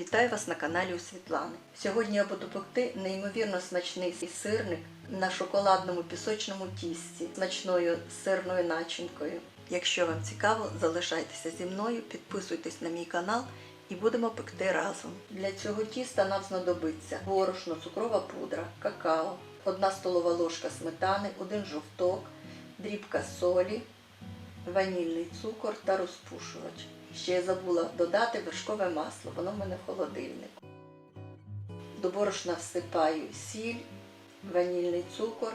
Вітаю вас на каналі у Світлани. Сьогодні я буду пекти неймовірно смачний сирник на шоколадному пісочному тісті смачною сирною начинкою. Якщо вам цікаво, залишайтеся зі мною, підписуйтесь на мій канал і будемо пекти разом. Для цього тіста нам знадобиться борошно, цукрова пудра, какао, 1 столова ложка сметани, 1 жовток, дрібка солі, ванільний цукор та розпушувач. Ще я забула додати вершкове масло, воно в мене в холодильнику. До борошна всипаю сіль, ванільний цукор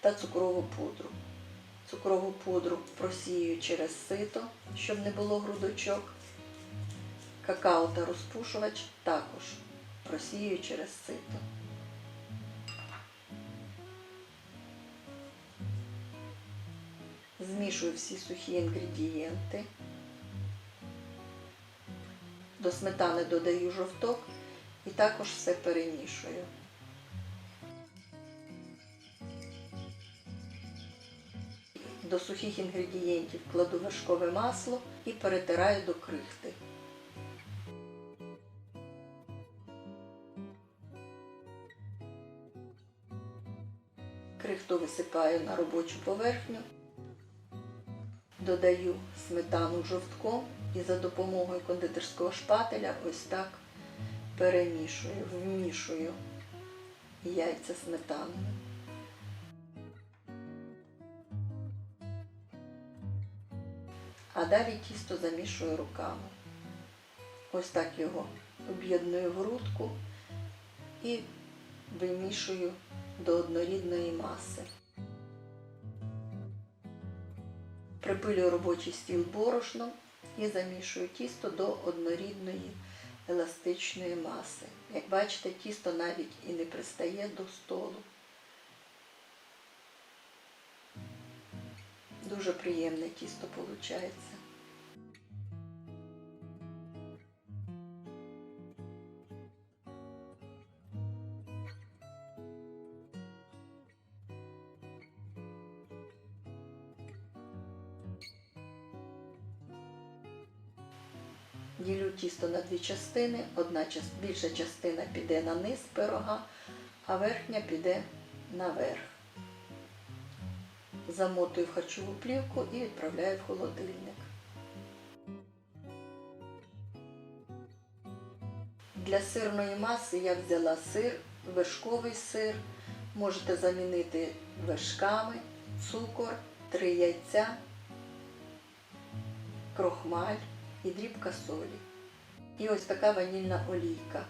та цукрову пудру. Цукрову пудру просію через сито, щоб не було грудочок. Какао та розпушувач також просію через сито. Змішую всі сухі інгредієнти. До сметани додаю жовток і також все перемішую. До сухих інгредієнтів кладу вершкове масло і перетираю до крихти. Крихту висипаю на робочу поверхню додаю сметану жовтком і за допомогою кондитерського шпателя ось так перемішую, вмішую яйця сметаною. А далі тісто замішую руками. Ось так його об'єдную в грудку і вимішую до однорідної маси. Припилюю робочий стіл борошном і замішую тісто до однорідної еластичної маси. Як бачите, тісто навіть і не пристає до столу. Дуже приємне тісто виходить. Ділю тісто на дві частини. Одна більша частина піде на низ пирога, а верхня піде наверх. Замотую в харчову плівку і відправляю в холодильник. Для сирної маси я взяла сир, вершковий сир. Можете замінити вершками, цукор, три яйця, крохмаль і дрібка солі. І ось така ванільна олійка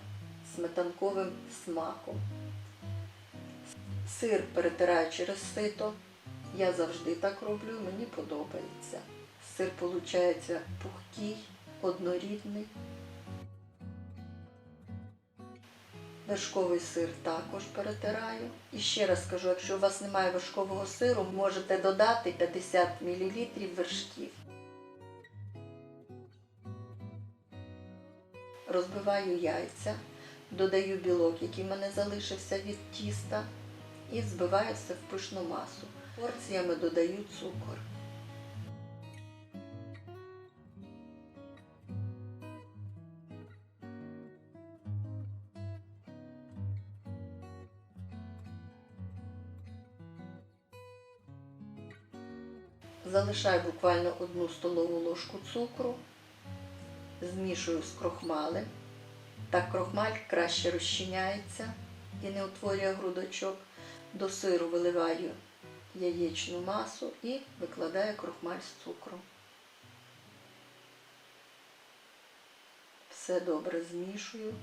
з сметанковим смаком. Сир перетираю через сито. Я завжди так роблю, мені подобається. Сир виходить пухкий, однорідний. Вершковий сир також перетираю. І ще раз скажу, якщо у вас немає вершкового сиру, можете додати 50 мл вершків. Розбиваю яйця, додаю білок, який в мене залишився від тіста, і збиваю все в пишну масу. Порціями додаю цукор. Залишаю буквально одну столову ложку цукру змішую з крохмалем. Так крохмаль краще розчиняється і не утворює грудочок. До сиру виливаю яєчну масу і викладаю крохмаль з цукром. Все добре змішую,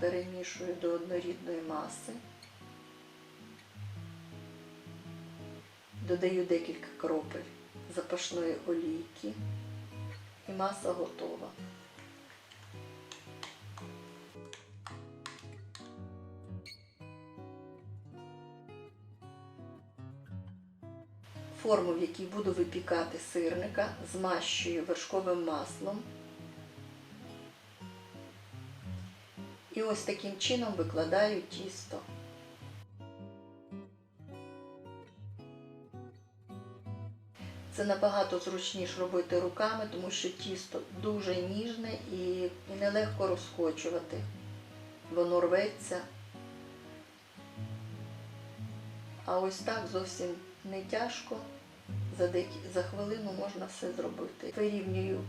перемішую до однорідної маси. Додаю декілька кропель запашної олійки і маса готова. Форму, в якій буду випікати сирника, змащую вершковим маслом. І ось таким чином викладаю тісто. Це набагато зручніше робити руками, тому що тісто дуже ніжне і нелегко розкочувати. Воно рветься. А ось так зовсім не тяжко. За, за хвилину можна все зробити. Вирівнюю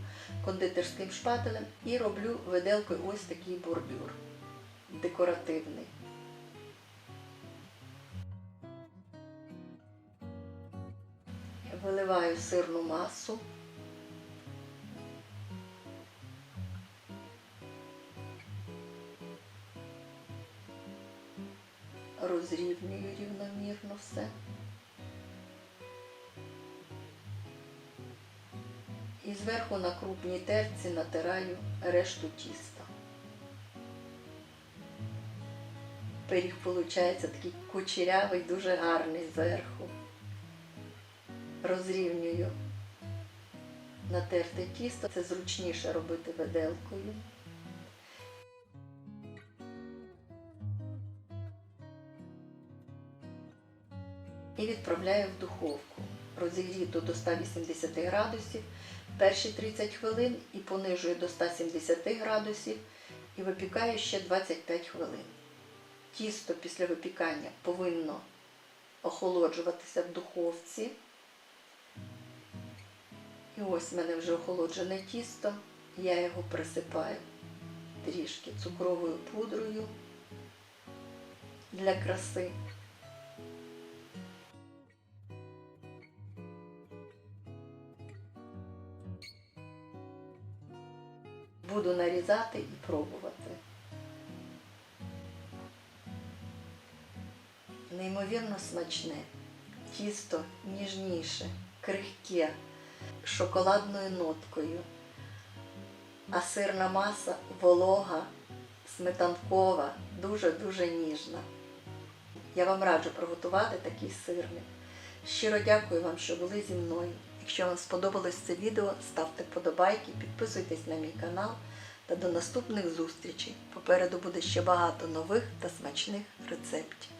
кондитерським шпателем і роблю виделкою ось такий бордюр декоративний. Виливаю сирну масу. Розрівнюю рівномірно все. І зверху на крупній терці натираю решту тіста. Пиріг виходить такий кучерявий, дуже гарний зверху. Розрівнюю натерте тісто. Це зручніше робити виделкою. І відправляю в духовку. Розігріту до 180 градусів перші 30 хвилин і понижую до 170 градусів і випікаю ще 25 хвилин. Тісто після випікання повинно охолоджуватися в духовці. І ось в мене вже охолоджене тісто, я його присипаю трішки цукровою пудрою для краси. Буду нарізати і пробувати. Неймовірно смачне, тісто ніжніше, крихке, з шоколадною ноткою, а сирна маса волога, сметанкова, дуже-дуже ніжна. Я вам раджу приготувати такий сирник. Щиро дякую вам, що були зі мною. Якщо вам сподобалось це відео, ставте вподобайки, підписуйтесь на мій канал та до наступних зустрічей. Попереду буде ще багато нових та смачних рецептів.